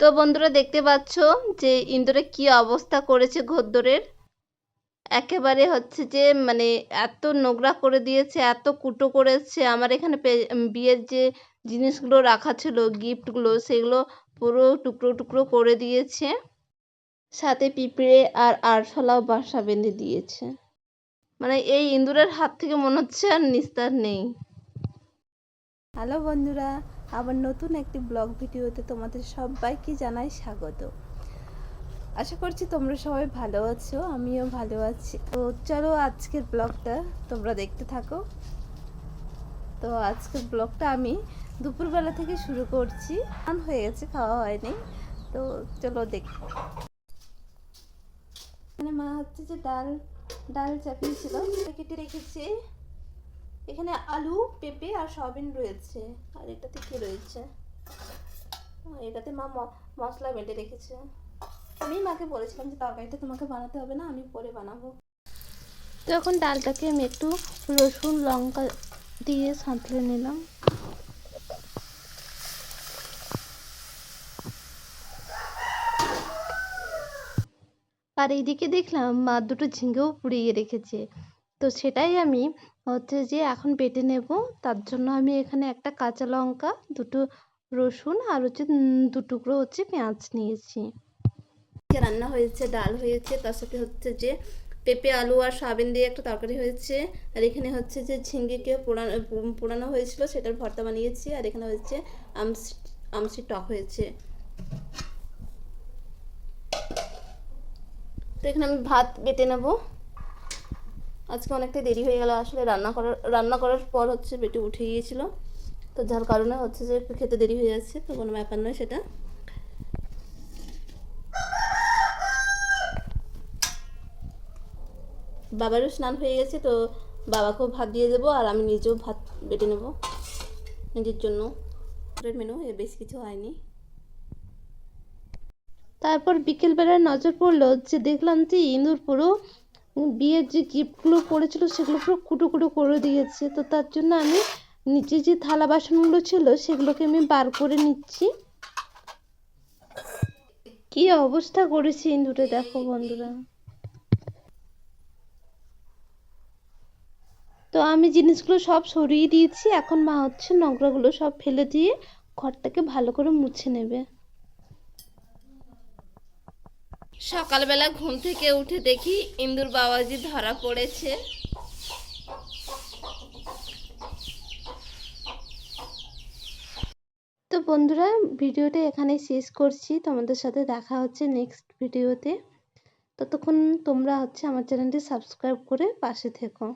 তো বন্ধুরা দেখতে পাচ্ছ যে ইন্দুরে কি অবস্থা করেছে ঘদ্দরের? একেবারে হচ্ছে যে মানে এত নোংরা করে দিয়েছে, এত কুটো করেছে। আমার এখানে বিয়ের যে জিনিসগুলো রাখা ছিল, গিফটগুলো, সেগুলো পুরো টুকরো টুকরো করে দিয়েছে। সাথে পিঁপড়ে আর আরশোলাও বাসা বেঁধে দিয়েছে। মানে এই ইঁদুরের হাত থেকে মনে হচ্ছে আর নিস্তার নেই। হ্যালো বন্ধুরা আবার নতুন একটি ব্লগ ভিডিওতে তোমাদের সবাইকে জানাই স্বাগত। আশা করছি তোমরা সবাই ভালো আছো, আমিও ভালো আছি। তো চলো আজকের ব্লগটা তোমরা দেখতে থাকো। তো আজকের ব্লগটা আমি দুপুরবেলা থেকে শুরু করছি। আন হয়ে গেছে, খাওয়া হয়নি। তো চলো দেখ মানে মা হচ্ছে যে ডাল ডাল চাপিয়েছিল কেটে রেখেছে। এখানে আলু, পেঁপে আর সয়াবিন রয়েছে। আর এটাতে কি রয়েছে? এটাতে মা ম- মশলা বেটে রেখেছে। আমি মাকে বলেছিলাম যে তরকারিটা তোমাকে বানাতে হবে না, আমি পরে বানাবো। তো এখন ডালটাকে আমি একটু রসুন, লঙ্কা দিয়ে সাঁতলে নিলাম। আর এইদিকে দেখলাম মা দুটো ঝিঙ্গেও পুড়িয়ে রেখেছে। তো সেটাই আমি হচ্ছে যে এখন বেটে নেব। তার জন্য আমি এখানে একটা কাঁচা লঙ্কা, দুটো রসুন আর হচ্ছে দু টুকরো হচ্ছে পেঁয়াজ নিয়েছি। রান্না হয়েছে, ডাল হয়েছে, তার সাথে হচ্ছে যে পেঁপে, আলু আর সয়াবিন দিয়ে একটা তরকারি হয়েছে। আর এখানে হচ্ছে যে ঝিঙ্গিকে পোড়ানো পোড়ানো হয়েছিল, সেটার ভর্তা বানিয়েছি। আর এখানে হচ্ছে আমসি আমসি টক হয়েছে। তো এখানে আমি ভাত বেটে নেব। আজকে অনেকটা দেরি হয়ে গেল। আসলে রান্না করার রান্না করার পর হচ্ছে বেটে উঠে গিয়েছিল। তো যার কারণে হচ্ছে যে একটু খেতে দেরি হয়ে যাচ্ছে, তো কোনো ব্যাপার নয় সেটা। বাবারও স্নান হয়ে গেছে, তো বাবাকেও ভাত দিয়ে দেবো আর আমি নিজেও ভাত বেটে নেব নিজের জন্য। মেনু বেশি কিছু হয়নি। তারপর বিকেলবেলায় নজর পড়ল যে দেখলাম যে ইঁদুর পুরো বিয়ের যে গিফটগুলো করেছিল সেগুলো পুরো কুটো কুটো করে দিয়েছে। তো তার জন্য আমি নিচে যে থালা বাসনগুলো ছিল সেগুলোকে আমি বার করে নিচ্ছি। কি অবস্থা করেছে ইঁদুরে দেখো বন্ধুরা। তো আমি জিনিসগুলো সব সরিয়ে দিয়েছি। এখন মা হচ্ছে নোংরাগুলো সব ফেলে দিয়ে ঘরটাকে ভালো করে মুছে নেবে। সকালবেলা ঘুম থেকে উঠে দেখি ইন্দুর বাবাজি ধরা পড়েছে। তো বন্ধুরা, ভিডিওটা এখানে শেষ করছি। তোমাদের সাথে দেখা হচ্ছে নেক্সট ভিডিওতে ততক্ষণ তোমরা হচ্ছে আমার চ্যানেলটি সাবস্ক্রাইব করে পাশে থেকো।